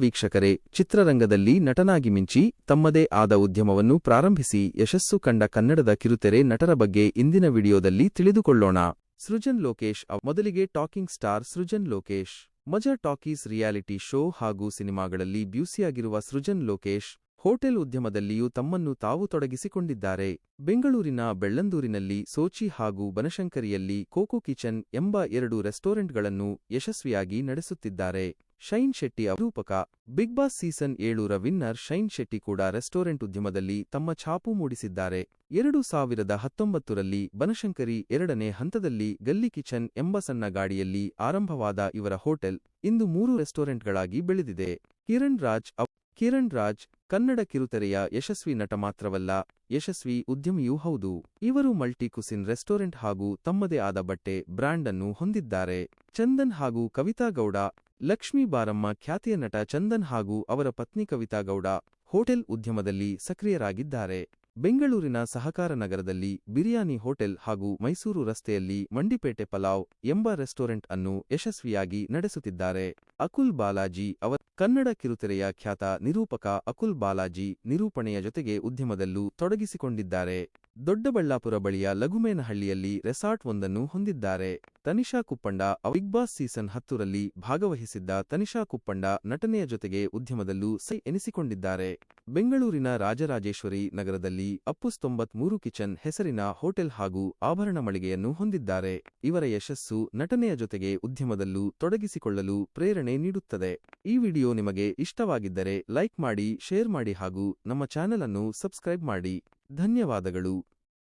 ವೀಕ್ಷಕರೇ, ಚಿತ್ರರಂಗದಲ್ಲಿ ನಟನಾಗಿ ಮಿಂಚಿ, ತಮ್ಮದೇ ಆದ ಉದ್ಯಮವನ್ನು ಪ್ರಾರಂಭಿಸಿ ಯಶಸ್ಸು ಕಂಡ ಕನ್ನಡದ ಕಿರುತೆರೆ ನಟರ ಬಗ್ಗೆ ಇಂದಿನ ವಿಡಿಯೋದಲ್ಲಿ ತಿಳಿದುಕೊಳ್ಳೋಣ. ಸೃಜನ್ ಲೋಕೇಶ್ ಮೊದಲಿಗೆ ಟಾಕಿಂಗ್ ಸ್ಟಾರ್ ಸೃಜನ್ ಲೋಕೇಶ್. ಮಜಾ ಟಾಕೀಸ್ ರಿಯಾಲಿಟಿ ಶೋ ಹಾಗೂ ಸಿನಿಮಾಗಳಲ್ಲಿ ಬ್ಯೂಸಿಯಾಗಿರುವ ಸೃಜನ್ ಲೋಕೇಶ್, ಹೋಟೆಲ್ ಉದ್ಯಮದಲ್ಲಿಯೂ ತಮ್ಮನ್ನು ತಾವು ತೊಡಗಿಸಿಕೊಂಡಿದ್ದಾರೆ. ಬೆಂಗಳೂರಿನ ಬೆಳ್ಳಂದೂರಿನಲ್ಲಿ ಸೋಚಿ ಹಾಗೂ ಬನಶಂಕರಿಯಲ್ಲಿ ಕೋಕೋ ಕಿಚನ್ ಎಂಬ ಎರಡು ರೆಸ್ಟೋರೆಂಟ್ಗಳನ್ನು ಯಶಸ್ವಿಯಾಗಿ ನಡೆಸುತ್ತಿದ್ದಾರೆ. ಶೈನ್ ಶೆಟ್ಟಿ ಅಪರೂಪಕ ಬಿಗ್ ಬಾಸ್ ಸೀಸನ್ ಏಳೂರ ವಿನ್ನರ್ ಶೈನ್ ಶೆಟ್ಟಿ ಕೂಡ ರೆಸ್ಟೋರೆಂಟ್ ಉದ್ಯಮದಲ್ಲಿ ತಮ್ಮ ಛಾಪು ಮೂಡಿಸಿದ್ದಾರೆ. ಎರಡು ಸಾವಿರದ ಹತ್ತೊಂಬತ್ತರಲ್ಲಿ ಬನಶಂಕರಿ ಎರಡನೇ ಹಂತದಲ್ಲಿ ಗಲ್ಲಿ ಕಿಚನ್ ಎಂಬ ಸಣ್ಣ ಗಾಡಿಯಲ್ಲಿ ಆರಂಭವಾದ ಇವರ ಹೋಟೆಲ್ ಇಂದು ಮೂರು ರೆಸ್ಟೋರೆಂಟ್ಗಳಾಗಿ ಬೆಳೆದಿದೆ. ಕಿರಣ್ ರಾಜ್ ಕಿರಣ್ ರಾಜ್ ಕನ್ನಡ ಕಿರುತೆರೆಯ ಯಶಸ್ವಿ ನಟ ಮಾತ್ರವಲ್ಲ, ಯಶಸ್ವಿ ಉದ್ಯಮಿಯೂ ಹೌದು. ಇವರು ಮಲ್ಟಿ ಕುಸಿನ್ ರೆಸ್ಟೋರೆಂಟ್ ಹಾಗೂ ತಮ್ಮದೇ ಆದ ಬಟ್ಟೆ ಬ್ರ್ಯಾಂಡ್ ಅನ್ನು ಹೊಂದಿದ್ದಾರೆ. ಚಂದನ್ ಹಾಗೂ ಕವಿತಾ ಗೌಡ ಲಕ್ಷ್ಮೀ ಬಾರಮ್ಮ ಖ್ಯಾತಿಯ ನಟ ಚಂದನ್ ಹಾಗೂ ಅವರ ಪತ್ನಿ ಕವಿತಾ ಗೌಡ ಹೋಟೆಲ್ ಉದ್ಯಮದಲ್ಲಿ ಸಕ್ರಿಯರಾಗಿದ್ದಾರೆ. ಬೆಂಗಳೂರಿನ ಸಹಕಾರ ನಗರದಲ್ಲಿ ಬಿರಿಯಾನಿ ಹೋಟೆಲ್ ಹಾಗೂ ಮೈಸೂರು ರಸ್ತೆಯಲ್ಲಿ ಮಂಡಿಪೇಟೆ ಪಲಾವ್ ಎಂಬ ರೆಸ್ಟೋರೆಂಟ್ ಅನ್ನು ಯಶಸ್ವಿಯಾಗಿ ನಡೆಸುತ್ತಿದ್ದಾರೆ. ಅಕುಲ್ ಬಾಲಾಜಿ ಅವರ ಕನ್ನಡ ಕಿರುತೆರೆಯ ಖ್ಯಾತ ನಿರೂಪಕ ಅಕುಲ್ ಬಾಲಾಜಿ ನಿರೂಪಣೆಯ ಜೊತೆಗೆ ಉದ್ಯಮದಲ್ಲೂ ತೊಡಗಿಸಿಕೊಂಡಿದ್ದಾರೆ. ದೊಡ್ಡಬಳ್ಳಾಪುರ ಬಳಿಯ ಲಘುಮೇನಹಳ್ಳಿಯಲ್ಲಿ ರೆಸಾರ್ಟ್ ಒಂದನ್ನು ಹೊಂದಿದ್ದಾರೆ. Tanisha Kuppanda Bigg Boss season ಹತ್ತರಲ್ಲಿ ಭಾಗವಹಿಸಿದ್ದ ತನಿಷಾ ಕುಪ್ಪಂಡ ನಟನೆಯ ಜೊತೆಗೆ ಉದ್ಯಮದಲ್ಲೂ ಸೈ ಎನಿಸಿಕೊಂಡಿದ್ದಾರೆ. ಬೆಂಗಳೂರಿನ ರಾಜರಾಜೇಶ್ವರಿ ನಗರದಲ್ಲಿ ಅಪ್ಪುಸ್ ತೊಂಬತ್ಮೂರು ಕಿಚನ್ ಹೆಸರಿನ ಹೋಟೆಲ್ ಹಾಗೂ ಆಭರಣ ಮಳಿಗೆಯನ್ನು ಹೊಂದಿದ್ದಾರೆ. ಇವರ ಯಶಸ್ಸು ನಟನೆಯ ಜೊತೆಗೆ ಉದ್ಯಮದಲ್ಲೂ ತೊಡಗಿಸಿಕೊಳ್ಳಲು ಪ್ರೇರಣೆ ನೀಡುತ್ತದೆ. ಈ ವಿಡಿಯೋ ನಿಮಗೆ ಇಷ್ಟವಾಗಿದ್ದರೆ ಲೈಕ್ ಮಾಡಿ, ಶೇರ್ ಮಾಡಿ ಹಾಗೂ ನಮ್ಮ ಚಾನೆಲ್ ಅನ್ನು ಸಬ್ಸ್ಕ್ರೈಬ್ ಮಾಡಿ. ಧನ್ಯವಾದಗಳು.